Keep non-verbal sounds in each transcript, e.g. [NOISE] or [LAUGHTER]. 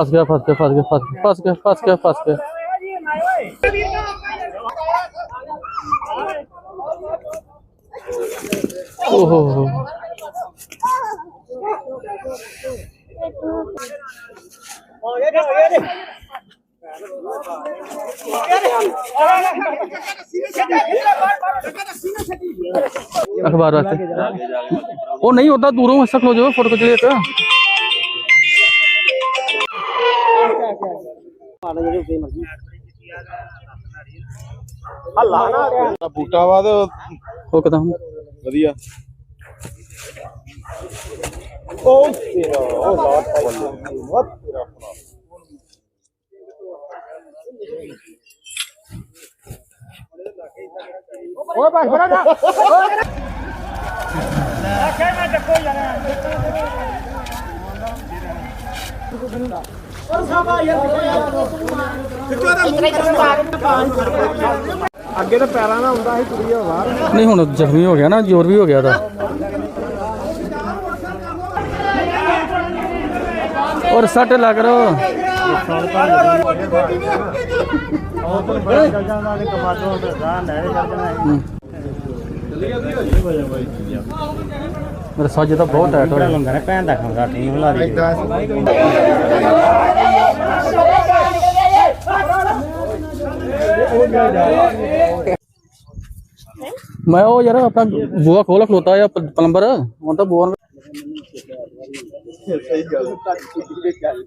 ਫਸ ਗਿਆ ਫਸ ਗਿਆ ਫਸ ਗਿਆ ਫਸ ਗਿਆ ਫਸ ਗਿਆ ਫਸ ਗਿਆ ਫਸ ਗਿਆ। ਓਹੋ। ਹੋ ਅਖਬਾਰ ਵਾਸਤੇ ਉਹ ਨਹੀਂ, ਉਦਾਂ ਦੂਰੋਂ ਹੱਸਾ ਖਲੋ ਜਾਓ ਫੋਟੋ ਖਿੱਚ ਲਈ ਇੱਕ ਬੂਟਾ ਵਾ ਤੇ ਉਹ ਕਦਮ ਵਧੀਆ। ਉਹ ਤੇਰਾ ਉਹ ਲਾਟ ਬੱਲੇ ਬਹੁਤ ਤੇਰਾ ਭਰਾ। [LAUGHS] ਅੱਗੇ ਤਾਂ ਪੈਰਾਂ ਦਾ ਹੁੰਦਾ ਸੀ ਕੁੜੀ ਬਾਹਰ। ਨਹੀਂ, ਹੁਣ ਜ਼ਖਮੀ ਹੋ ਗਿਆ ਨਾ, ਜ਼ੋਰ ਵੀ ਹੋ ਗਿਆ ਦਾ ਔਰ ਸੱਟ ਲੱਗ ਰੋ। ਉਹ ਤੋਂ ਬੜਾ ਚੱਲ ਜਾਂਦਾ ਤੇ ਕਮਾਦੋਂ ਤੇ ਗਾਂ ਲੈ ਚੱਲ ਜਾਣਾ ਮੇਰਾ ਸੱਜ ਤਾਂ ਬਹੁਤ ਟਾਈਟ ਹੋ ਰਿਹਾ ਲੰਗਾ ਨੇ ਭੈਣ ਦਾ ਖਾਂਦਾ ਟੀਮ ਲਾ ਦੀ ਮੈਂ ਉਹ ਯਾਰ ਆਪਣਾ ਬੂਆ ਖੋਲਾ ਖਲੋਤਾ ਆ ਪਲੰਬਰ। ਹੁਣ ਤਾਂ ਬੂਆ ਸਹੀ ਗੱਲ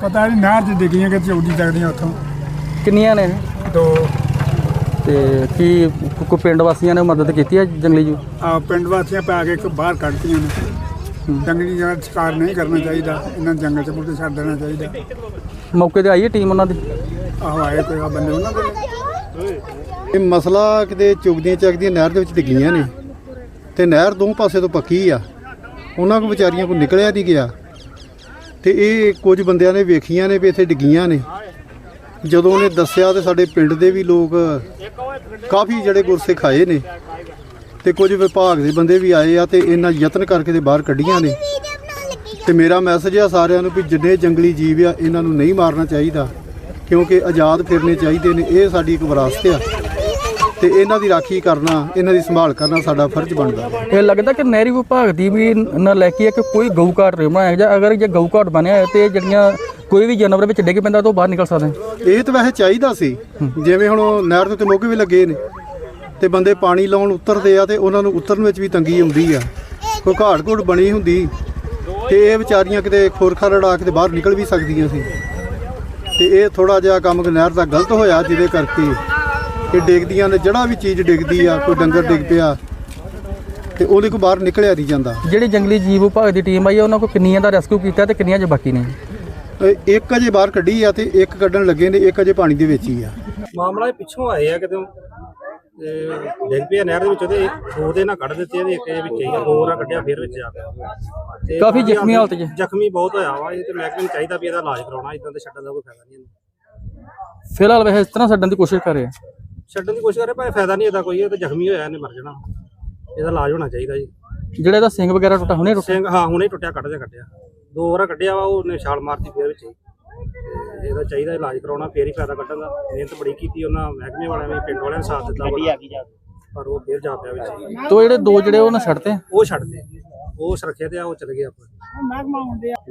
ਪਤਾ ਨਹੀਂ ਨਹਿਰ 'ਚ ਡਿੱਗੀਆਂ ਕਿ ਚੌਦੀ ਤੱਕਦੀਆਂ ਉੱਥੋਂ ਕਿੰਨੀਆਂ ਨੇ? ਦੋ। ਤੇ ਕੀ ਕੋ- ਪਿੰਡ ਵਾਸੀਆਂ ਨੇ ਮਦਦ ਕੀਤੀ ਹੈ ਜੰਗਲੀ ਜੂ? ਆ ਪਿੰਡ ਵਾਸੀਆਂ ਪਾ ਕੇ ਇੱਕ ਬਾਹਰ ਕੱਢਤੀਆਂ ਨੇ। ਜੰਗਲੀ 'ਚ ਸ਼ਿਕਾਰ ਨਹੀਂ ਕਰਨਾ ਚਾਹੀਦਾ। ਇਹਨਾਂ ਨੂੰ ਜੰਗਲ 'ਚ ਮੁੱਢੇ ਛੱਡ ਦੇਣਾ ਚਾਹੀਦਾ। ਮੌਕੇ ਤੇ ਆਈ ਹੈ ਟੀਮ ਉਹਨਾਂ ਦੀ? ਆਹੋ ਆਏ ਕੋਈ ਆ ਬੰਦੇ ਉਹਨਾਂ ਦੇ। ਇਹ ਮਸਲਾ ਕਿਤੇ ਚੁਗਦੀਆਂ ਚੱਕਦੀਆਂ ਨਹਿਰ ਦੇ ਵਿੱਚ ਡਿੱਗੀਆਂ ਨੇ। ਤੇ ਨਹਿਰ ਦੋ ਪਾਸੇ ਤੋਂ ਪੱਕੀ ਆ। ਉਹਨਾਂ ਕੋ ਵਿਚਾਰੀਆਂ ਕੋ ਨਿਕਲਿਆ ਨਹੀਂ ਗਿਆ। ਤੇ ਇਹ ਕੁਝ ਬੰਦਿਆਂ ਨੇ ਵੇਖੀਆਂ ਨੇ ਵੀ ਇੱਥੇ ਡਿੱਗੀਆਂ ਨੇ। ਜਦੋਂ ਉਹਨੇ ਦੱਸਿਆ ਤੇ ਸਾਡੇ ਪਿੰਡ ਦੇ ਵੀ ਲੋਕ ਕਾਫੀ ਜਿਹੜੇ ਗੁਰਸਿੱਖ ਆਏ ਨੇ ਤੇ ਕੁਝ ਵਿਭਾਗ ਦੇ ਬੰਦੇ ਵੀ ਆਏ ਆ ਤੇ ਇਹਨਾਂ ਯਤਨ ਕਰਕੇ ਤੇ ਬਾਹਰ ਕੱਢੀਆਂ ਨੇ। ਤੇ ਮੇਰਾ ਮੈਸੇਜ ਆ ਸਾਰਿਆਂ ਨੂੰ ਵੀ ਜਿੰਨੇ ਜੰਗਲੀ ਜੀਵ ਆ, ਇਹਨਾਂ ਨੂੰ ਨਹੀਂ ਮਾਰਨਾ ਚਾਹੀਦਾ, ਕਿਉਂਕਿ ਆਜ਼ਾਦ ਫਿਰਨੇ ਚਾਹੀਦੇ ਨੇ, ਇਹ ਸਾਡੀ ਇੱਕ ਵਿਰਾਸਤ ਆ। ਤੇ ਇਹਨਾਂ ਦੀ ਰਾਖੀ ਕਰਨਾ, ਇਹਨਾਂ ਦੀ ਸੰਭਾਲ ਕਰਨਾ ਸਾਡਾ ਫਰਜ਼ ਬਣਦਾ। ਇਹ ਲੱਗਦਾ ਕਿ ਨਹਿਰੀ ਵਿਭਾਗ ਦੀ ਵੀ ਨਾ ਲੈ ਕੇ ਹੈ ਕਿ ਕੋਈ ਗਊ ਘਾਟ ਨਹੀਂ ਬਣਾਇਆ ਜਾਂ ਅਗਰ ਜੇ ਗਊ ਘਾਟ ਬਣਿਆ ਹੈ ਤੇ ਜਿਹੜੀਆਂ ਕੋਈ ਵੀ ਜਾਨਵਰ ਵਿੱਚ ਡਿੱਗ ਪੈਂਦਾ ਤਾਂ ਉਹ ਬਾਹਰ ਨਿਕਲ ਸਕਦੇ ਇਹ ਤਾਂ ਵੈਸੇ ਚਾਹੀਦਾ ਸੀ। ਜਿਵੇਂ ਹੁਣ ਉਹ ਨਹਿਰ ਦੇ ਉੱਤੇ ਮੋਗੇ ਵੀ ਲੱਗੇ ਨੇ ਤੇ ਬੰਦੇ ਪਾਣੀ ਲਾਉਣ ਉਤਰਦੇ ਆ ਤੇ ਉਹਨਾਂ ਨੂੰ ਉਤਰਨ ਵਿੱਚ ਵੀ ਤੰਗੀ ਆਉਂਦੀ ਆ। ਕੋਈ ਘਾੜ ਘੁੜ ਬਣੀ ਹੁੰਦੀ ਤੇ ਇਹ ਵਿਚਾਰੀਆਂ ਕਿਤੇ ਖੋਰਖਾ ਰੜਾ ਕੇ ਤੇ ਬਾਹਰ ਨਿਕਲ ਵੀ ਸਕਦੀਆਂ ਸੀ। ਤੇ ਇਹ ਥੋੜਾ ਜਿਹਾ ਕੰਮ ਨਹਿਰ ਦਾ ਗਲਤ ਹੋਇਆ ਜਿਹਦੇ ਕਰਕੇ ਇਹ ਡਿੱਗਦੀਆਂ ਨੇ। ਜਿਹੜਾ ਵੀ ਚੀਜ਼ ਡਿੱਗਦੀ ਆ ਕੋਈ ਡੰਗਰ ਡਿੱਗ ਪਿਆ ਤੇ ਉਹਦੇ ਕੋ ਬਾਹਰ ਨਿਕਲਿਆ ਨਹੀਂ ਜਾਂਦਾ। ਜਿਹੜੀ ਜੰਗਲੀ ਜੀਵ ਵਿਭਾਗ ਦੀ ਟੀਮ ਆਈ ਹੈ ਉਹਨਾਂ ਕੋਲ ਕਿੰਨੀਆਂ ਦਾ ਰੈਸਕਿਊ ਕੀਤਾ ਤੇ ਕਿੰਨੀਆਂ ਜੇ ਬਾਕੀ ਨੇ? ਇੱਕ ਅਜੇ ਬਾਹਰ ਕੱਢੀ ਆ ਤੇ ਇੱਕ ਕੱਢਣ ਲੱਗੇ ਨੇ ਇੱਕ ਅਜੇ ਪਾਣੀ ਦੇ ਵਿੱਚ ਹੀ ਆ। ਮਾਮਲਾ ਇਹ ਪਿੱਛੋਂ ਆਏ ਆ ਕਿਤੇ। ਤੇ ਡਿੱਗ ਪਿਆ ਨਹਿਰ ਦੇ ਵਿੱਚ ਉਹਦੇ ਦੋ ਦੇ ਨਾਲ ਕੱਢ ਦਿੱਤੇ ਇਹਦੇ ਇੱਕ ਦੇ ਵਿੱਚ ਹੀ ਆ, ਦੋ ਨਾਲ ਕੱਢਿਆ ਫਿਰ ਵਿੱਚ ਆ ਗਿਆ ਤੇ ਕਾਫੀ ਜ਼ਖਮੀ ਹਾਲਤ 'ਚ ਜ਼ਖਮੀ ਬਹੁਤ ਹੋਇਆ ਵਾ ਇਹ ਤੇ ਮਹਿਕਮੇ ਨੂੰ ਚਾਹੀਦਾ ਵੀ ਇਹਦਾ ਇਲਾਜ ਕਰਾਉਣਾ ਇਦਾਂ ਤੇ ਛੱਡਣ ਦਾ ਕੋਈ ਫਾਇਦਾ ਨਹੀਂ ਇਹਨੂੰ। ਫਿਲਹਾਲ ਵੈਸੇ ਇਸ ਤਰ੍ਹਾਂ ਛੱਡਣ ਦੀ ਕੋਸ਼ਿਸ਼ ਕਰ ਰਹੇ ਆ। ਛੱਡਣ ਦੀ ਕੋਸ਼ਿਸ਼ ਕਰੇ ਪਰ ਫਾਇਦਾ ਨਹੀਂ ਇਹਦਾ ਕੋਈ ਇਹ ਤੇ ਜ਼ਖਮੀ ਹੋਇਆ ਇਹਨੇ ਮਰ ਜਾਣਾ। ਇਹਦਾ ਇਲਾਜ ਹੋਣਾ ਚਾਹੀਦਾ ਜੀ। ਜਿਹੜਾ ਇਹਦਾ ਸਿੰਘ ਵਗੈਰਾ ਟੁੱਟਾ ਹੁਣੇ ਟੁੱਟਿਆ? ਸਿੰਘ ਹਾਂ ਹੁਣੇ ਟੁੱਟਿਆ ਕੱਢ ਦੇ ਕੱਢਿਆ। ਦੋ ਵਾਰਾ ਕੱਢਿਆ ਵਾ ਉਹਨੇ ਛਾਲ ਮਾਰਤੀ ਫਿਰ ਵਿੱਚ ਤੇ ਇਹਦਾ ਚਾਹੀਦਾ ਇਲਾਜ ਕਰਾਉਣਾ ਫੇਰ ਹੀ ਫਾਇਦਾ ਕੱਢਣ ਦਾ। ਮਿਹਨਤ ਬੜੀ ਕੀਤੀ ਉਹਨਾਂ ਮਹਿਕਮੇ ਵਾਲਿਆਂ ਨੇ ਪਿੰਡ ਵਾਲਿਆਂ ਨੇ ਸਾਥ ਦਿੱਤਾ ਬੜਾ। ਪਰ ਉਹ ਫੇਰ ਜਾ ਪਿਆ ਵਿੱਚ। ਤੋ ਜਿਹੜੇ ਦੋ ਜਿਹੜੇ ਉਹਨਾਂ ਛੱਡਤੇ? ਉਹ ਛੱਡ ਦੇ ਉਹ ਸੁਰੱਖਿਆ ਤੇ ਆ ਉਹ ਚਲੇ ਗਏ ਆਪਾਂ।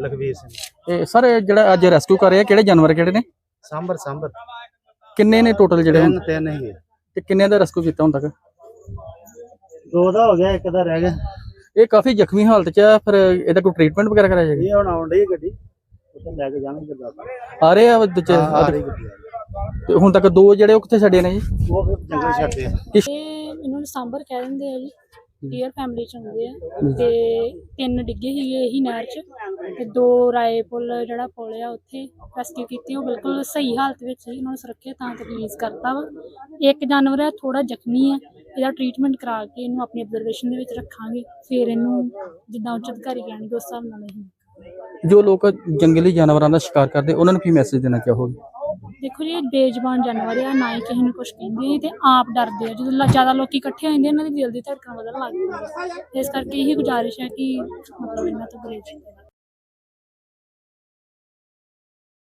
ਲਖਵੀਰ ਸਿੰਘ। ਤੇ ਸਰ ਇਹ ਜਿਹੜਾ ਅੱਜ ਰੈਸਕਿਊ ਕਰ ਰਹੇ ਕਿਹੜੇ ਜਾਨਵਰ ਕਿਹੜੇ ਨੇ? ਸਾਂਬਰ ਸਾਂਬਰ। ਕਿੰਨੇ ਨੇ ਟੋਟਲ ਜਿਹੜੇ? ਤਿੰਨ ਹੀ ਹੈ ਤੇ ਕਿੰਨੇ ਦਾ ਰੈਸਕਿਊ ਕੀਤਾ ਹੁਣ ਤੱਕ? ਦੋ ਦਾ ਹੋ ਗਿਆ ਇੱਕ ਦਾ ਰਹਿ ਗਿਆ। ਇਹ ਕਾਫੀ ਜ਼ਖਮੀ ਹਾਲਤ 'ਚ ਆ ਫਿਰ ਇਹਦਾ ਕੋਈ ਟ੍ਰੀਟਮੈਂਟ ਵਗੈਰਾ ਕਰਾਇਆ ਜਾਏਗਾ? ਇਹ ਹੁਣ ਆਉਣ ਡਈ ਗੱਡੀ ਉੱਥੇ ਲੈ ਕੇ ਜਾਣਗੇ ਗੁਰਦਾਸਪੁਰ ਆ ਰਹੇ ਆ ਦੂਜੇ ਆ ਰਹੀ ਗੱਡੀ ਤੇ ਹੁਣ ਤੱਕ ਦੋ ਜਿਹੜੇ ਉਹ ਕਿੱਥੇ ਛੱਡੇ ਨੇ ਜੀ? ਉਹ ਫਿਰ ਜੰਗਲ ਛੱਡਦੇ ਆ। ਕਿਸ- ਇਹ ਇਹਨਾਂ ਨੂੰ ਸਾਂਬਰ ਕਹਿ ਦਿੰਦੇ ਆ ਜੀ ਡੀਅਰ ਫੈਮਿਲੀ ਚ ਹੁੰਦੇ ਆ। ਤੇ ਤਿੰਨ ਡਿੱਗੇ ਸੀਗੇ ਇਹੀ ਨਹਿਰ ਚ ਤੇ ਦੋ ਰਾਏ ਪੁੱਲ ਜਿਹੜਾ ਪੁੱਲ ਆ ਉੱਥੇ ਰੈਸਕਿਊ ਕੀਤੀ ਉਹ ਬਿਲਕੁਲ ਸਹੀ ਹਾਲਤ ਵਿੱਚ ਸੀ ਉਹਨਾਂ ਨੂੰ ਸੁਰੱਖਿਅਤ ਥਾਂ ਤੇ ਰਿਲੀਜ਼ ਕਰਤਾ ਵਾ। ਇੱਕ ਜਾਨਵਰ ਆ ਥੋੜਾ ਜ਼ਖਮੀ ਆ ਇਹਦਾ ਟ੍ਰੀਟਮੈਂਟ ਕਰਾ ਕੇ ਇਹਨੂੰ ਆਪਣੀ ਅਬਜ਼ਰਵੇਸ਼ਨ ਦੇ ਵਿੱਚ ਰੱਖਾਂਗੇ ਫਿਰ ਇਹਨੂੰ ਜਿੱਦਾਂ ਉੱਚ ਅਧਿਕਾਰੀ ਕਹਿਣਗੇ ਉਸ ਹਿਸਾਬ ਨਾਲ ਅਸੀਂ ਜੋ ਲੋਕ ਜੰਗਲੀ ਜਾਨਵਰਾਂ ਦਾ ਸ਼ਿਕਾਰ ਕਰਦੇ ਉਹਨਾਂ ਨੂੰ ਕੀ ਮੈਸੇਜ ਦੇਣਾ ਚਾਹੋਗੇ? ਦੇਖੋ ਜੀ ਬੇਜ਼ਬਾਨ ਜਾਨਵਰ ਆ ਨਾ ਹੀ ਕਿਸੇ ਨੂੰ ਕੁਝ ਕਹਿੰਦੇ ਤੇ ਆਪ ਡਰਦੇ ਆ। ਜਦੋਂ ਜ਼ਿਆਦਾ ਲੋਕੀ ਇਕੱਠੇ ਹੋ ਜਾਂਦੇ ਇਹਨਾਂ ਦੀ ਦਿਲ ਦੀ ਧੜਕਣ ਵਧਣ ਲੱਗ ਜਾਂਦੀ ਹੈ ਇਸ ਕਰਕੇ ਇਹੀ ਗੁਜ਼ਾਰਿਸ਼ ਹੈ ਕਿ ਮਤਲਬ ਇਹਨਾਂ ਤੋਂ ਗੁਰੇਜ਼ ਕੀਤਾ ਜਾਵੇ